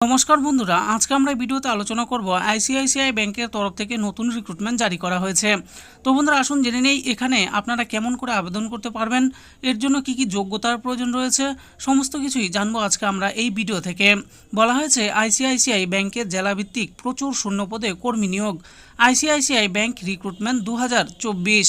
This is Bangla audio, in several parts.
নমস্কার বন্ধুরা, আজকে আমরা ভিডিওতে আলোচনা করব আইসিআইসিআই ব্যাংকের তরফ থেকে নতুন রিক্রুটমেন্ট জারি করা হয়েছে। তো বন্ধুরা, আসুন জেনে নেই, এখানে আপনারা কেমন করে আবেদন করতে পারবেন, এর জন্য কি কি যোগ্যতার প্রয়োজন রয়েছে, সমস্ত কিছুই জানব আজকে আমরা এই ভিডিও থেকে। বলা হয়েছে, আইসিআইসিআই ব্যাংকের জেলাভিত্তিক প্রচুর শূন্যপদে কর্মী নিয়োগ, আইসিআইসিআই ব্যাংক রিক্রুটমেন্ট দু হাজার চব্বিশ।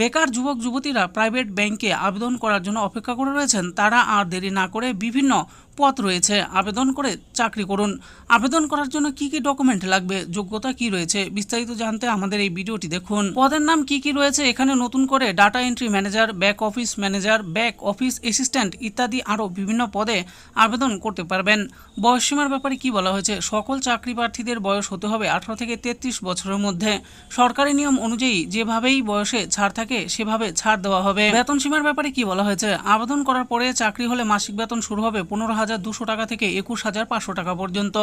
বেকার যুবক, যুবতীরা প্রাইভেট ব্যাংকে আবেদন করার জন্য অপেক্ষা করে রয়েছেন, তারা আর দেরি না করে বিভিন্ন পদ রয়েছে। আবেদন করে চাকরি করুন। আবেদন করার জন্য কি কি ডকুমেন্ট লাগবে? যোগ্যতা কি রয়েছে? বিস্তারিত জানতে আমাদের এই ভিডিওটি দেখুন। পদের নাম কি কি রয়েছে? এখানে নতুন করে data entry manager, back office manager, back office assistant ইত্যাদি আরও বিভিন্ন পদে আবেদন করতে পারবেন। বয়সসীমার ব্যাপারে কি বলা হয়েছে? সকল চাকরি প্রার্থীদের বয়স হতে হবে আঠারো থেকে তেত্রিশ বছরের মধ্যে। সরকারি নিয়ম অনুযায়ী যেভাবেই বয়সে ছাড় থাকে, সেভাবে ছাড় দেওয়া হবে। বেতন সীমার ব্যাপারে কি বলা হয়েছে? আবেদন করার পরে চাকরি হলে মাসিক বেতন শুরু হবে পনেরো হাজার দুশো টাকা থেকে একুশ হাজার পাঁচশো টাকা পর্যন্ত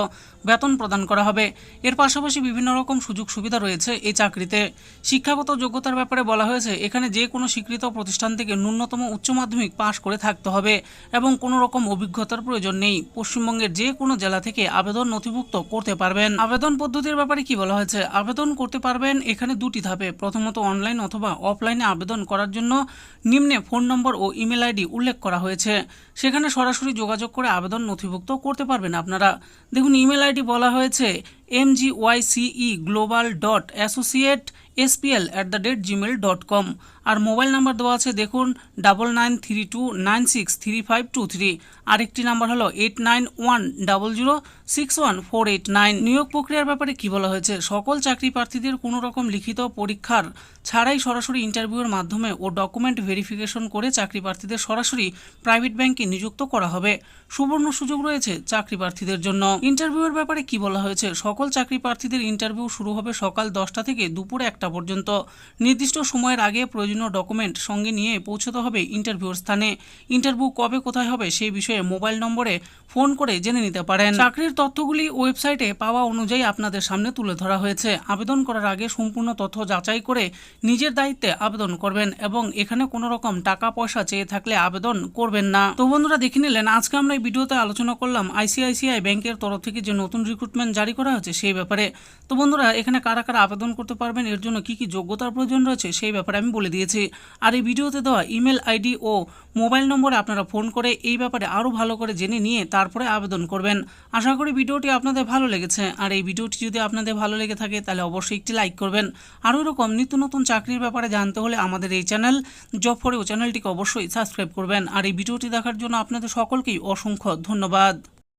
বেতন প্রদান করা হবে। এর পাশাপাশি বিভিন্ন রকম সুযোগ সুবিধা রয়েছে এই চাকরিতে। শিক্ষাগত যোগ্যতার ব্যাপারে বলা হয়েছে, এখানে যে কোনো স্বীকৃত প্রতিষ্ঠান থেকে ন্যূনতম উচ্চ মাধ্যমিক পাশ করে থাকতে হবে এবং কোনো রকম অভিজ্ঞতার প্রয়োজন নেই। পশ্চিমবঙ্গের যে কোনো জেলা থেকে আবেদন নথিভুক্ত করতে পারবেন। আবেদন পদ্ধতির ব্যাপারে কি বলা হয়েছে? আবেদন করতে পারবেন এখানে দুটি ধাপে। প্রথমত অনলাইন অথবা অফলাইনে আবেদন করার জন্য নিম্নে ফোন নম্বর ও ইমেল আইডি উল্লেখ করা হয়েছে। সেখানে সরাসরি যোগাযোগ করে আবেদন নথিভুক্ত করতে পারবেন। আপনারা দেখুন ইমেল আইডি বলা হয়েছে M G Y CE global dot associate SPL at the rate Gmail dot com R mobile number দেওয়া আছে, দেখুন double nine three two nine six three five two three আরেকটি নাম্বার হলো eight nine one double zero six one four eight nine নিয়োগ প্রক্রিয়ার ব্যাপারে কি বলা হয়েছে? সকল চাকরি প্রার্থীদের কোনো রকম লিখিত পরীক্ষার ছাড়াই সরাসরি ইন্টারভিউয়ের মাধ্যমে ও ডকুমেন্ট ভেরিফিকেশন করে চাকরি প্রার্থীদের সরাসরি প্রাইভেট ব্যাংকে নিযুক্ত করা হবে। সুবর্ণ সুযোগ রয়েছে চাকরি প্রার্থীদের জন্য। ইন্টারভিউয়ের ব্যাপারে কি বলা হয়েছে? সকল চাকরি প্রার্থীদের ইন্টারভিউ শুরু হবে সকাল দশটা থেকে দুপুর একটা পর্যন্ত। নির্দিষ্ট সময়ের আগে প্রয়োজনীয় ডকুমেন্ট সঙ্গে নিয়ে পৌঁছতে হবে ইন্টারভিউর স্থানে। ইন্টারভিউ কবে কোথায় হবে সেই বিষয়ে মোবাইল নম্বরে ফোন করে জেনে নিতে পারেন। চাকরির তথ্যগুলি ওয়েবসাইটে পাওয়া অনুযায়ী আপনাদের সামনে তুলে ধরা হয়েছে। আবেদন করার আগে সম্পূর্ণ তথ্য যাচাই করে নিজের দায়িত্বে আবেদন করবেন এবং এখানে কোনো রকম টাকা পয়সা চেয়ে থাকলে আবেদন করবেন না। তো বন্ধুরা, দেখে নিলেন, আজকে আমরা এই ভিডিওতে আলোচনা করলাম আইসিআইসিআই ব্যাংকের তরফ থেকে যে নতুন রিক্রুটমেন্ট জারি করা হয়েছে সেই ব্যাপারে। তো বন্ধুরা, এখানে কারা কারা আবেদন করতে পারবেন, এর জন্য কি কি যোগ্যতার প্রয়োজন রয়েছে সেই ব্যাপারে আমি বলে দিয়েছি। আর এই ভিডিওতে দেওয়া ইমেল আইডি ও মোবাইল নম্বরে আপনারা ফোন করে এই ব্যাপারে আরও ভালো করে জেনে নিয়ে তারপরে আবেদন করবেন। আশা করি ভিডিওটি আপনাদের ভালো লেগেছে। আর এই ভিডিওটি যদি আপনাদের ভালো লেগে থাকে, তাহলে অবশ্যই একটি লাইক করবেন। আরও এরকম নিত্য নতুন চাকরির ব্যাপারে জানতে হলে আমাদের এই চ্যানেল জব ফরেও চ্যানেলটিকে অবশ্যই সাবস্ক্রাইব করবেন। আর এই ভিডিওটি দেখার জন্য আপনাদের সকলকেই অসংখ্য ধন্যবাদ।